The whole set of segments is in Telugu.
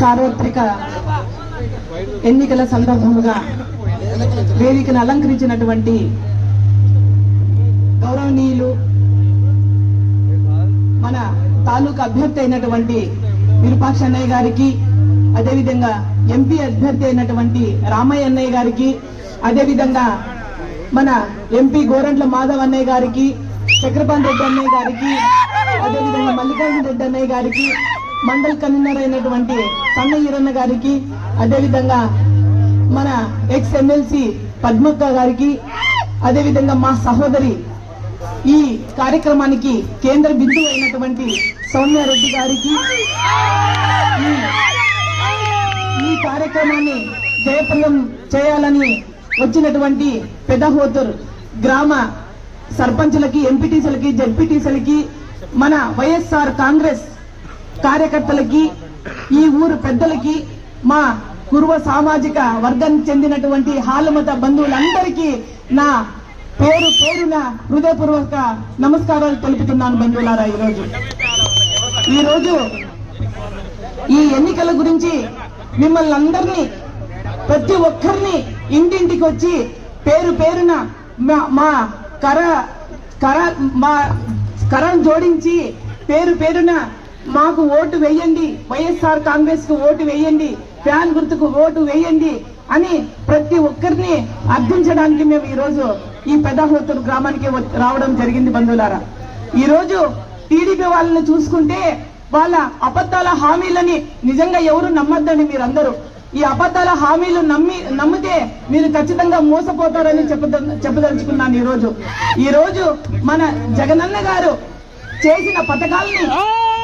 సార్వత్రిక ఎన్నికల సందర్భంగా వేదికను అలంకరించినటువంటి గౌరవనీయులు మన తాలూకా అభ్యర్థి అయినటువంటి విరూపాక్ష అన్నయ్య గారికి అదేవిధంగా ఎంపీ అభ్యర్థి అయినటువంటి రామయ్య అన్నయ్య గారికి అదేవిధంగా మన ఎంపీ గోరంట్ల మాధవ్ అన్నయ్య గారికి చక్రపాణి రెడ్డి అన్నయ్య గారికి అదేవిధంగా మల్లికార్జున రెడ్డి అన్నయ్య గారికి మండల్ కన్వీనర్ అయినటువంటి సన్న ఈరన్న గారికి అదేవిధంగా మన ఎక్స్ ఎమ్మెల్సీ పద్మక్క గారికి అదేవిధంగా మా సహోదరి ఈ కార్యక్రమానికి కేంద్ర బిందువు అయినటువంటి సౌమ్యారెడ్డి గారికి ఈ- కార్యక్రమాన్ని జయప్రదం చేయాలని వచ్చినటువంటి పెదహోతూర్ గ్రామ సర్పంచులకి ఎంపీటీసీలకి జడ్పీటీసీలకి మన వైఎస్ఆర్ కాంగ్రెస్ కార్యకర్తలకి ఈ ఊరు పెద్దలకి మా కురువ సామాజిక వర్గానికి చెందినటువంటి హాలుమత బంధువులందరికీ నా పేరు పేరున హృదయపూర్వక నమస్కారాలు తెలుపుతున్నాను బంధువులారా ఈరోజు. ఈరోజు ఈ ఎన్నికల గురించి మిమ్మల్ని అందరినీ ప్రతి ఒక్కరిని ఇంటింటికి వచ్చి పేరు పేరున మా- మా కర కర మా కరం జోడించి పేరు పేరున మాకు ఓటు వేయండి. వైఎస్ఆర్ కాంగ్రెస్కు ఓటు వేయండి. ఫ్యాన్ గుర్తుకు ఓటు వేయండి అని ప్రతి ఒక్కరిని అర్థించడానికి మేము ఈ రోజు ఈ పెద్దహోతూరు గ్రామానికి రావడం జరిగింది బంధువులారా. ఈ రోజు టీడీపీ వాళ్ళని చూసుకుంటే వాళ్ళ అబద్ధాల హామీలని నిజంగా ఎవరు నమ్మద్దండి మీరందరూ. ఈ అబద్ధాల హామీలు నమ్మి నమ్మితే మీరు ఖచ్చితంగా మోసపోతారని చెప్పద చెప్పదలుచుకున్నాను ఈ రోజు ఈ రోజు మన జగనన్న గారు చేసిన పథకాలని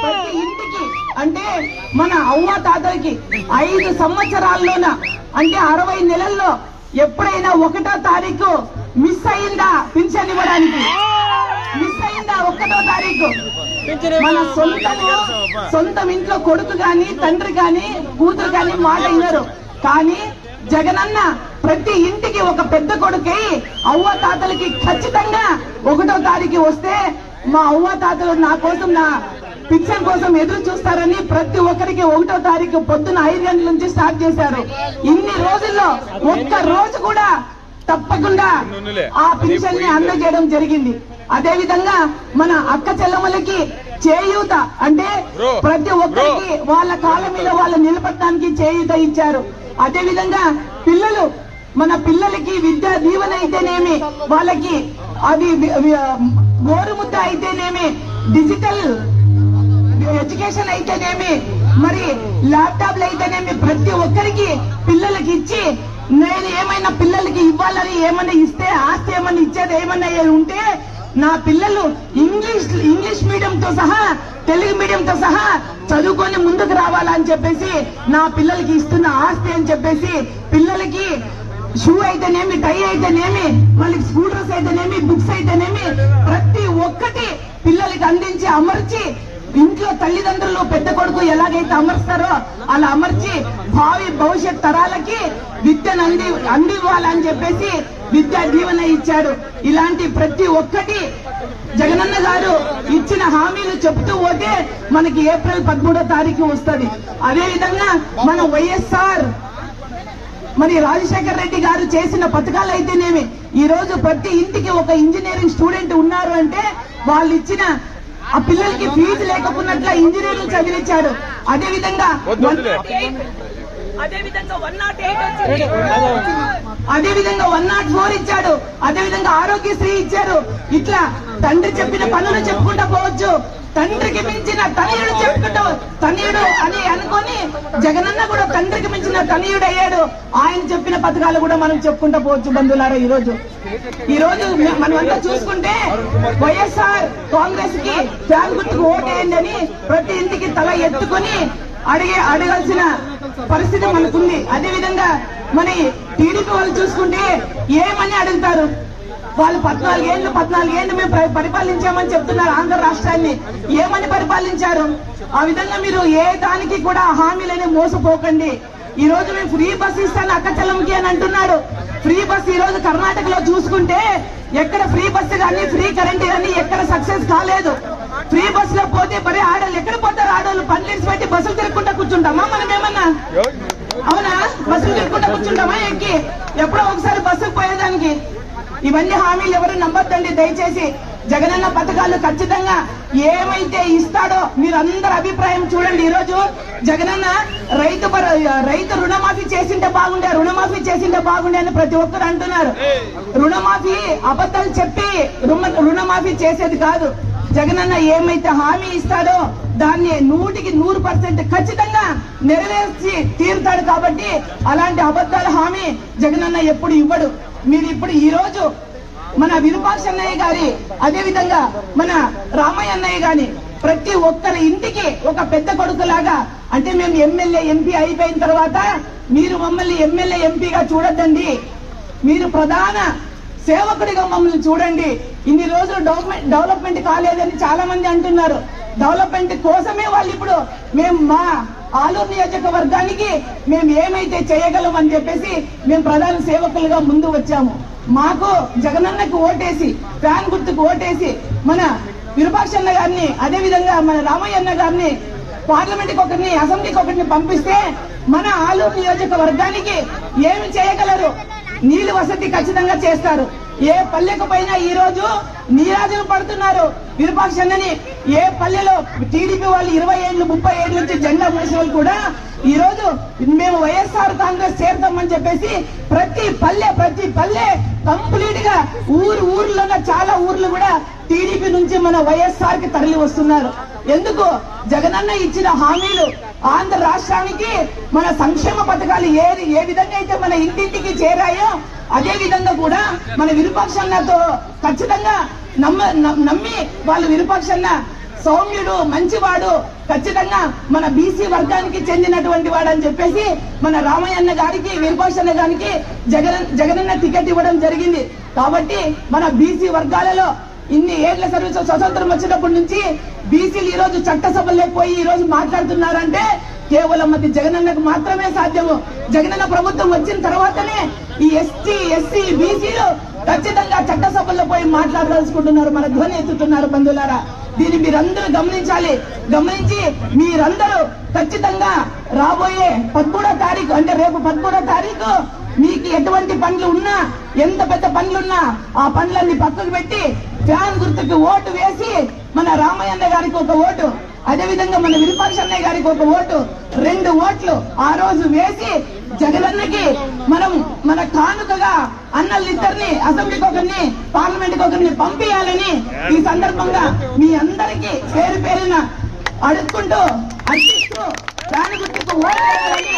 ప్రతి ఇంటికి అంటే మన అవ్వ తాతలకి ఐదు సంవత్సరాల్లోన అంటే అరవై నెలల్లో ఎప్పుడైనా ఒకటో తారీఖు మిస్ అయిందా పింఛన్ ఇవ్వడానికి? మిస్ అయిందా ఒకటో తారీఖు? మన సొంతము సొంతం ఇంట్లో కొడుకు గాని తండ్రి గాని కూతురు గాని మాట వినరు. కానీ జగనన్న ప్రతి ఇంటికి ఒక పెద్ద కొడుకై అవ్వ తాతలకి ఖచ్చితంగా ఒకటో తారీఖు వస్తే మా అవ్వ తాతలు నా కోసం నా పిక్చర్ కోసం ఎదురు చూస్తారని ప్రతి ఒక్కరికి ఒకటో తారీఖు పొద్దున ఐదు గంటల నుంచి స్టార్ట్ చేశారు. ఇన్ని రోజుల్లో ఒక్క రోజు కూడా తప్పకుండా ఆ పింఛన్ని అందజేయడం జరిగింది. అదే విధంగా మన అక్క చెల్లెమ్మలకి చేయూత అంటే ప్రతి ఒక్కరికి వాళ్ళ కాళ్ళ మీద వాళ్ళు నిలబడటానికి చేయూత ఇచ్చారు. అదే విధంగా పిల్లలు మన పిల్లలకి విద్యా దీవెన అయితేనేమి వాళ్ళకి అది గోరుముద్ద అయితేనేమి డిజిటల్ ఎడ్యుకేషన్ అయితేనేమి మరి ల్యాప్టాప్లు అయితేనేమి ప్రతి ఒక్కరికి పిల్లలకి ఇచ్చి నేను ఏమైనా పిల్లలకి ఇవ్వాలని ఏమైనా ఇస్తే ఆస్తి ఏమైనా ఇచ్చేది ఏమైనా ఉంటే నా పిల్లలు ఇంగ్లీష్ ఇంగ్లీష్ మీడియం తో సహా తెలుగు మీడియం తో సహా చదువుకొని ముందుకు రావాలని చెప్పేసి నా పిల్లలకి ఇస్తున్న ఆస్తి అని చెప్పేసి పిల్లలకి షూ అయితేనేమి టై అయితేనేమి వాళ్ళకి స్కూల్ అయితేనేమి బుక్స్ అయితేనేమి ప్రతి ఒక్కటి పిల్లలకి అందించి అమర్చి ఇంట్లో తల్లిదండ్రులు పెద్ద కొడుకు ఎలాగైతే అమర్స్తారో అలా అమర్చి భావి భవిష్యత్ తరాలకి విద్యను అంది అందివ్వాలని చెప్పేసి విద్యా దీవెన ఇచ్చాడు. ఇలాంటి ప్రతి ఒక్కటి జగనన్న గారు ఇచ్చిన హామీలు చెప్తూ పోతే మనకి ఏప్రిల్ పదమూడో తారీఖు వస్తుంది. అదే విధంగా మన వైఎస్ఆర్ మరి రాజశేఖర్ రెడ్డి గారు చేసిన పథకాలు అయితేనేమి? ఈ రోజు ప్రతి ఇంటికి ఒక ఇంజనీరింగ్ స్టూడెంట్ ఉన్నారు అంటే వాళ్ళు ఇచ్చిన ఆ పిల్లలకి ఫీజు లేకపోయినట్ల ఇంజనీరింగ్ చదివించాడు. అదే విధంగా అదే విధంగా వన్ నాట్ ఎయిట్ అదే విధంగా వన్ నాట్ ఫోర్ ఇచ్చాడు. అదే విధంగా ఆరోగ్యశ్రీ ఇచ్చారు. ఇట్లా తండ్రి చెప్పిన పనులు చెప్పుకుంటా పోవచ్చు. తండ్రికి మించిన తనయుడు చెప్పుకుంటూ తనయుడు అని అనుకొని జగనన్న కూడా తండ్రికి మించిన తనయుడు అయ్యాడు. ఆయన చెప్పిన పథకాలు కూడా మనం చెప్పుకుంటా పోవచ్చు బంధువులారా ఈ రోజు ఈ రోజు మనమంతా చూసుకుంటే వైఎస్ఆర్ కాంగ్రెస్కి ఫ్యాన్ గుర్తుకు ఓటేయండి ప్రతి ఇంటికి తల ఎత్తుకొని అడిగే అడగాల్సిన పరిస్థితి మనకుంది. అదే విధంగా మన టీడీపీ వాళ్ళు చూసుకుంటే ఏమని అడుగుతారు? వాళ్ళు పద్నాలుగేళ్ళు పద్నాలుగేళ్ళు మేము పరి- పరిపాలించామని చెప్తున్నారు ఆంధ్ర రాష్ట్రాన్ని. ఏమని పరిపాలించారు? ఆ విధంగా మీరు ఏ దానికి కూడా హామీలని మోసపోకండి. ఈ రోజు మేము ఫ్రీ బస్ ఇస్తాను అక్క చెల్లెంకి అని అంటున్నాడు. ఫ్రీ బస్ ఈ రోజు కర్ణాటకలో చూసుకుంటే ఎక్కడ ఫ్రీ బస్సు కానీ ఫ్రీ కరెంట్ కానీ ఎక్కడ సక్సెస్ కాలేదు. ఫ్రీ బస్లో పోతే మరి ఆడోళ్ళు ఎక్కడ పోతారు ఆడోళ్ళు? పనులు పెట్టి బస్సులు తిరుగుకుంటా కూర్చుంటామా మనం ఏమన్నా? అవునా? బస్సులు తిరుగుకుంటా కూర్చుంటామా ఎక్కి? ఎప్పుడో ఒకసారి బస్సుకు పోయేదానికి. ఇవన్నీ హామీలు ఎవరు నమ్మొద్దండి. దయచేసి జగనన్న పథకాలు ఖచ్చితంగా ఏమైతే ఇస్తాడో మీరు అందరు అభిప్రాయం చూడండి. ఈ రోజు జగనన్న రైతు రైతు రుణమాఫీ చేసింటే బాగుండే రుణమాఫీ చేసింటే బాగుండే అని ప్రతి ఒక్కరు అంటున్నారు. రుణమాఫీ అబద్ధాలు చెప్పి రుణ- రుణమాఫీ చేసేది కాదు. జగనన్న ఏమైతే హామీ ఇస్తాడో దాన్ని నూటికి నూరు పర్సెంట్ ఖచ్చితంగా నెరవేర్చి తీరుతాడు కాబట్టి అలాంటి అబద్ధాల హామీ జగనన్న ఎప్పుడు ఇవ్వడు. మీరు ఇప్పుడు ఈ రోజు మన విరూపాక్ష అన్నయ్య గారి అదే విధంగా మన రామయ్య అన్నయ్య గాని ప్రతి ఒక్కరి ఇంటికి ఒక పెద్ద కొడుకులాగా అంటే మేము ఎమ్మెల్యే ఎంపీ అయిపోయిన తర్వాత మీరు మమ్మల్ని ఎమ్మెల్యే ఎంపీగా చూడొద్దండి. మీరు ప్రధాన సేవకుడిగా మమ్మల్ని చూడండి. ఇన్ని రోజులు డెవలప్మెంట్ డెవలప్మెంట్ కాలేదని చాలా మంది అంటున్నారు. డెవలప్మెంట్ కోసమే వాళ్ళు ఇప్పుడు మేము మా ఆలూరు నియోజకవర్గానికి మేము ఏమైతే చేయగలం అని చెప్పేసి మేము ప్రధాన సేవకులుగా ముందు వచ్చాము. మాకు జగనన్నకు ఓటేసి ఫ్యాన్ గుర్తుకు ఓటేసి మన విరూపాక్షన్న గారిని అదే విధంగా మన రామయ్యన్న గారిని పార్లమెంట్ ఒకరిని అసెంబ్లీకి ఒకరిని పంపిస్తే మన ఆలూరు నియోజకవర్గానికి ఏమి చేయగలరు? నీళ్ళు వసతి ఖచ్చితంగా చేస్తారు. ఏ పల్లెకు పైన ఈ రోజు నీరాజులు పడుతున్నారు. విరూపాక్షన్నని ఏ పల్లెలో టీడీపీ వాళ్ళు ఇరవై ఏళ్ళు ముప్పై ఏళ్ళ నుంచి జెండా మోసిన వాళ్ళు కూడా ఈ రోజు మేము వైఎస్ఆర్ కాంగ్రెస్ చేరుతామని చెప్పేసి ప్రతి పల్లె ప్రతి పల్లె కంప్లీట్గా ఊరు ఊర్లో చాలా ఊర్లు కూడా టీడీపీ నుంచి మన వైఎస్ఆర్కి తరలి వస్తున్నారు. ఎందుకు? జగనన్న ఇచ్చిన హామీలు ఆంధ్ర రాష్ట్రానికి మన సంక్షేమ పథకాలు ఏ ఏ విధంగా అయితే మన ఇంటింటికి చేరాయో అదే విధంగా కూడా మన విరుపక్షన్నతో ఖచ్చితంగా నమ్మ నమ్మి వాళ్ళు విరుపక్షన్న సౌమ్యుడు మంచివాడు ఖచ్చితంగా మన బీసీ వర్గానికి చెందినటువంటి వాడు అని చెప్పేసి మన రామయ్యన్న గారికి విరూపాక్షన్న గారికి జగన్ జగనన్న టికెట్ ఇవ్వడం జరిగింది. కాబట్టి మన బీసీ వర్గాలలో ఇన్ని ఏళ్ళ సర్వీస్ స్వతంత్రం వచ్చినప్పటి నుంచి బీసీలు ఈ రోజు చట్టసభలే పోయి ఈ రోజు మాట్లాడుతున్నారంటే కేవలం అది జగనన్నకు మాత్రమే సాధ్యము. జగనన్న ప్రభుత్వం వచ్చిన తర్వాతనే ఈ ఎస్టీ ఎస్సీ బీసీలు ఖచ్చితంగా చట్టసభల్లో పోయి మాట్లాడదలుచుకుంటున్నారు మన ధ్వని ఎత్తుతున్నారు బంధువులారా. దీన్ని మీరందరూ గమనించాలి. గమనించి మీరందరూ ఖచ్చితంగా రాబోయే పదమూడో తారీఖు అంటే రేపు పదమూడో తారీఖు మీకు ఎటువంటి పనులు ఉన్నా ఎంత పెద్ద పనులున్నా ఆ పనులన్నీ పక్కకు పెట్టి ఫ్యాన్ గుర్తుకు ఓటు వేసి మన రామయ్య గారికి ఒక ఓటు అదే విధంగా మన విరుపాక్ష అన్నయ్య గారికి ఒక ఓటు రెండు ఓట్లు ఆ రోజు వేసి జగనన్నకి మనం మన కానుకగా అన్నలిద్దరిని అసెంబ్లీకి ఒకరిని పార్లమెంట్కి ఒకరిని పంపించాలని ఈ సందర్భంగా మీ అందరికీ పేరు పేరున అడుక్కుంటూ అర్పిస్తూ దాని గుర్తుకు ఓటు వేయాలని